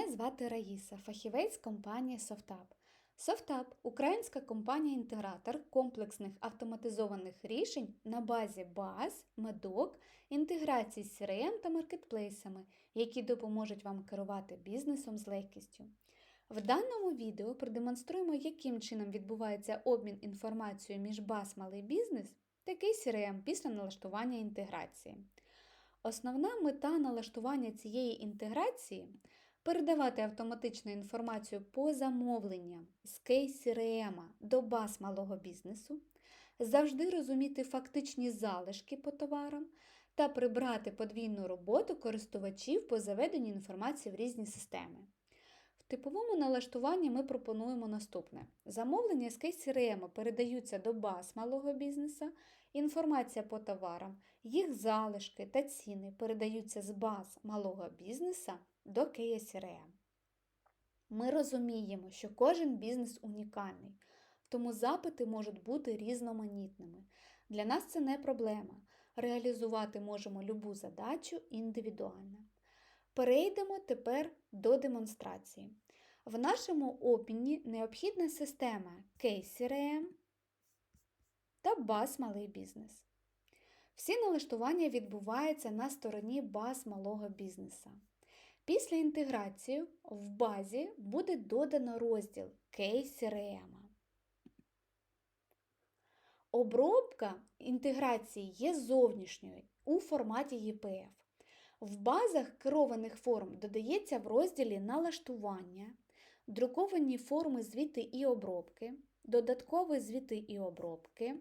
Мене звати Раїса, фахівець компанії SoftUp. SoftUp – українська компанія-інтегратор комплексних автоматизованих рішень на базі баз, медок, інтеграцій з CRM та маркетплейсами, які допоможуть вам керувати бізнесом з легкістю. В даному відео продемонструємо, яким чином відбувається обмін інформацією між баз малий бізнес та CRM після налаштування інтеграції. Основна мета налаштування цієї інтеграції передавати автоматичну інформацію по замовленням. З CRM до баз малого бізнесу, завжди розуміти фактичні залишки по товарам та прибрати подвійну роботу користувачів по заведенню інформації в різні системи. В типовому налаштуванні ми пропонуємо наступне: замовлення з кейс CRM передаються до баз малого бізнесу, інформація по товарам, їх залишки та ціни передаються з баз малого бізнеса до KSRM. Ми розуміємо, що кожен бізнес унікальний, тому запити можуть бути різноманітними. Для нас це не проблема. Реалізувати можемо любу задачу індивідуально. Перейдемо тепер до демонстрації. В нашому опіні необхідна система KCRM та баз малий бізнес. Всі налаштування відбуваються на стороні баз малого бізнеса. Після інтеграції в базі буде додано розділ KCRM. Обробка інтеграції є зовнішньою у форматі EPF. В базах керованих форм додається в розділі налаштування, друковані форми звіти і обробки, додаткові звіти і обробки.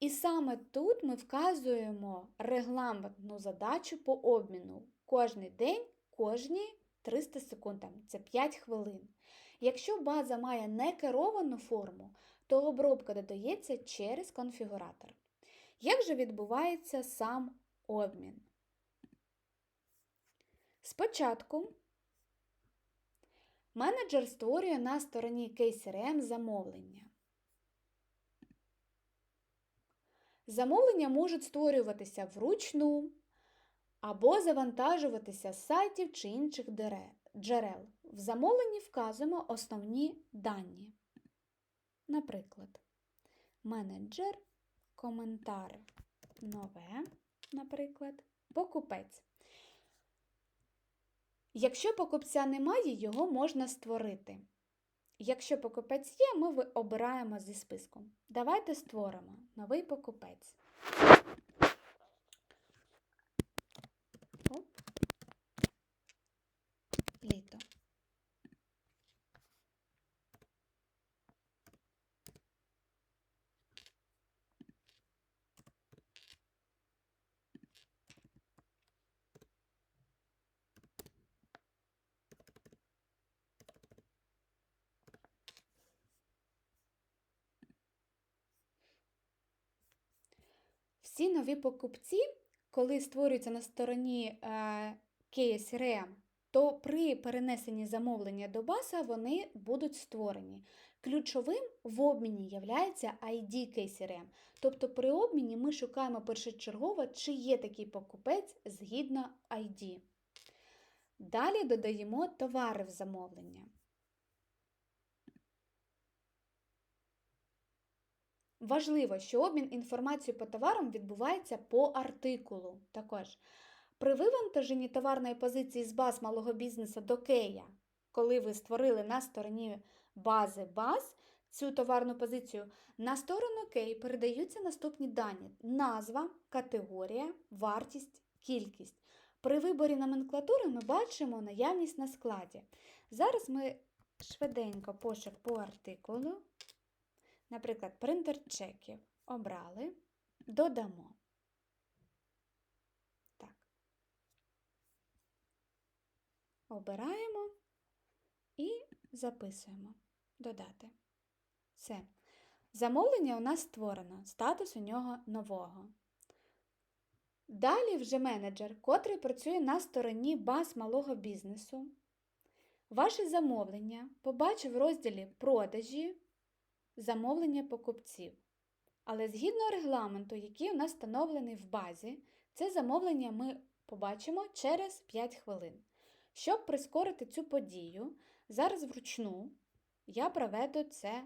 І саме тут ми вказуємо регламентну задачу по обміну кожний день, кожні 300 секунд, це 5 хвилин. Якщо база має некеровану форму, то обробка додається через конфігуратор. Як же відбувається сам обмін? Спочатку менеджер створює на стороні KCRM замовлення. Замовлення можуть створюватися вручну або завантажуватися з сайтів чи інших джерел. В замовленні вказуємо основні дані. Наприклад, менеджер, коментар нове, наприклад, покупець. Якщо покупця немає, його можна створити. Якщо покупець є, ми обираємо зі списку. Давайте створимо новий покупець. Всі нові покупці, коли створюються на стороні е, KSRM, то при перенесенні замовлення до баса вони будуть створені. Ключовим в обміні є ID KSRM. Тобто при обміні ми шукаємо першочергово, чи є такий покупець згідно ID. Далі додаємо товари в замовлення. Важливо, що обмін інформацією по товарам відбувається по артикулу. Також при вивантаженні товарної позиції з баз малого бізнесу до Кея, коли ви створили на стороні бази баз цю товарну позицію, на сторону Кей передаються наступні дані: назва, категорія, вартість, кількість. При виборі номенклатури ми бачимо наявність на складі. Зараз ми швиденько пошук по артикулу. Наприклад, принтер чеків обрали, додамо. Так. Обираємо і записуємо. Додати. Все. Замовлення у нас створено, статус у нього нового. Далі вже менеджер, котрий працює на стороні баз малого бізнесу. Ваше замовлення побачив в розділі продажі замовлення покупців. Але згідно регламенту, який у нас встановлений в базі, це замовлення ми побачимо через 5 хвилин. Щоб прискорити цю подію, зараз вручну я проведу це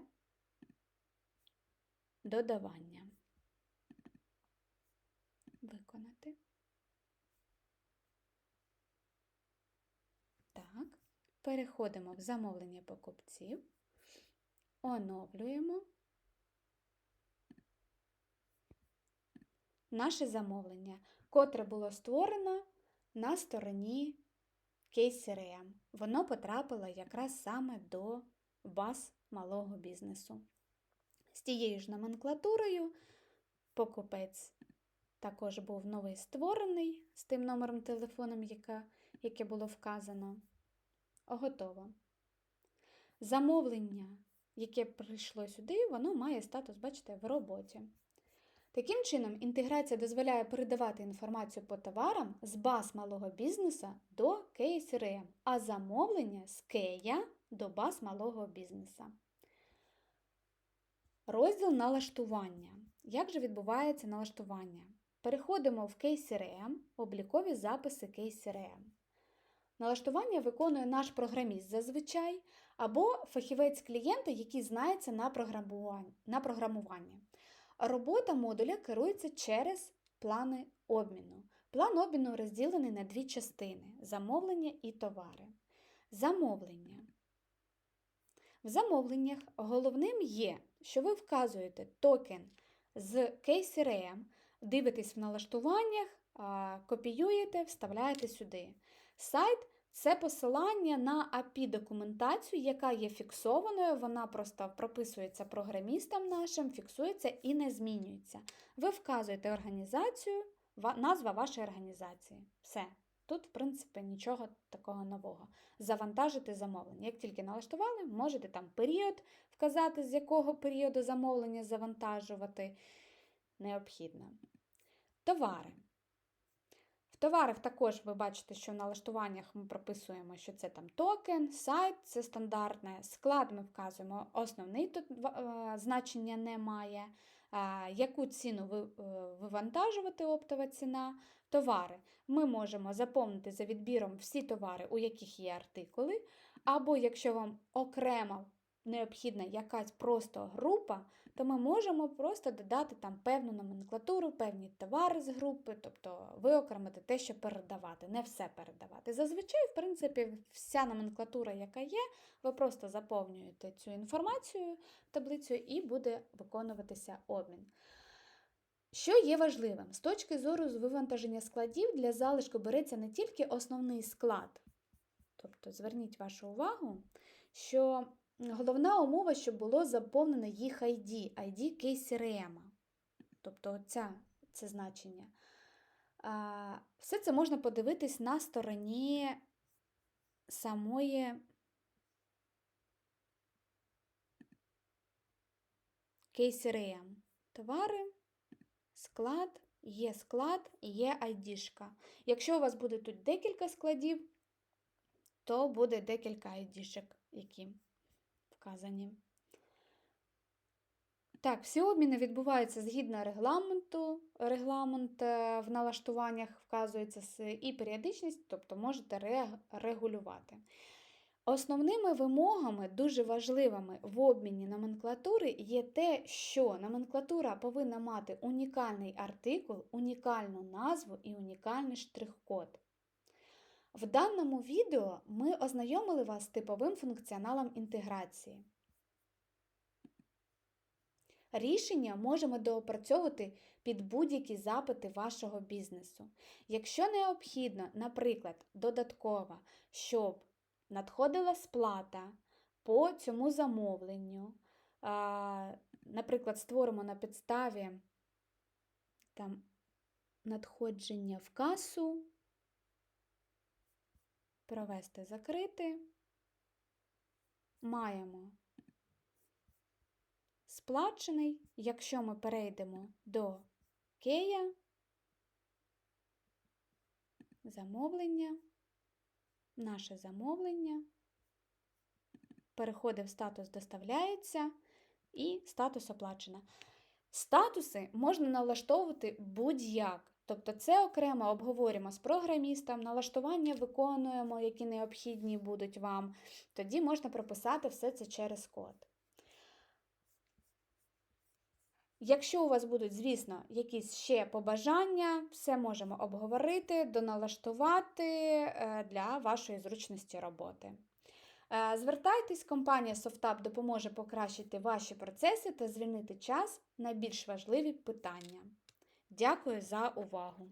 додавання. Виконати. Так, переходимо в замовлення покупців, оновлюємо наше замовлення, котре було створено на стороні Case.CRM. Воно потрапило якраз саме до баз малого бізнесу. З тією ж номенклатурою покупець також був новий створений з тим номером телефоном, яке, яке було вказано. Готово. Замовлення, яке прийшло сюди, воно має статус, бачите, в роботі. Таким чином, інтеграція дозволяє передавати інформацію по товарам з баз малого бізнесу до KSRM, а замовлення з Кея до баз малого бізнесу. Розділ налаштування. Як же відбувається налаштування? Переходимо в KCRM, облікові записи KCRM. Налаштування виконує наш програміст зазвичай, або фахівець клієнта, який знається на програмуванні. Робота модуля керується через плани обміну. План обміну розділений на дві частини замовлення і товари. Замовлення. В замовленнях головним є, що ви вказуєте токен з KCRM, дивитесь в налаштуваннях, копіюєте, вставляєте сюди. Сайт це посилання на API-документацію, яка є фіксованою, вона просто прописується програмістам нашим, фіксується і не змінюється. Ви вказуєте організацію, назва вашої організації. Все. Тут, в принципі, нічого такого нового. Завантажити замовлення. Як тільки налаштували, можете там період вказати, з якого періоду замовлення завантажувати необхідно. Товари. Товарах також ви бачите, що в налаштуваннях ми прописуємо, що це там токен, сайт, це стандартне. Склад ми вказуємо, основний тут е, значення немає. Е, яку ціну е, вивантажувати оптова ціна. Товари. Ми можемо заповнити за відбіром всі товари, у яких є артикули, або якщо вам окремо необхідна якась просто група, то ми можемо просто додати там певну номенклатуру, певні товари з групи, тобто виокремити те, що передавати, не все передавати. Зазвичай, в принципі, вся номенклатура, яка є, ви просто заповнюєте цю інформацію таблицю і буде виконуватися обмін. Що є важливим? З точки зору вивантаження складів для залишку береться не тільки основний склад. Тобто, зверніть вашу увагу, що головна умова, щоб було заповнено їх ID, ID KCRM. Тобто оця, це значення. Все це можна подивитись на стороні самої KCRM. Товари склад, є склад є айдішка. Якщо у вас буде тут декілька складів, то буде декілька айдішок, які вказані. Так, всі обміни відбуваються згідно регламенту. Регламент е, в налаштуваннях вказується і періодичність, тобто можете регулювати. Основними вимогами, дуже важливими в обміні номенклатури є те, що номенклатура повинна мати унікальний артикул, унікальну назву і унікальний штрих-код. В даному відео ми ознайомили вас з типовим функціоналом інтеграції. Рішення можемо доопрацьовувати під будь-які запити вашого бізнесу. Якщо необхідно, наприклад, додатково, щоб надходила сплата по цьому замовленню. Наприклад, створимо на підставі там, надходження в касу, провести закрити. Маємо сплачений, якщо ми перейдемо до Кея, замовлення наше замовлення, переходить в статус доставляється і статус оплачено. Статуси можна налаштовувати будь-як. Тобто це окремо обговорюємо з програмістом, налаштування виконуємо, які необхідні будуть вам. Тоді можна прописати все це через код. Якщо у вас будуть, звісно, якісь ще побажання, все можемо обговорити, доналаштувати е, для вашої зручності роботи. Е, Звертайтесь, компанія SoftUp допоможе покращити ваші процеси та звільнити час на більш важливі питання. Дякую за увагу!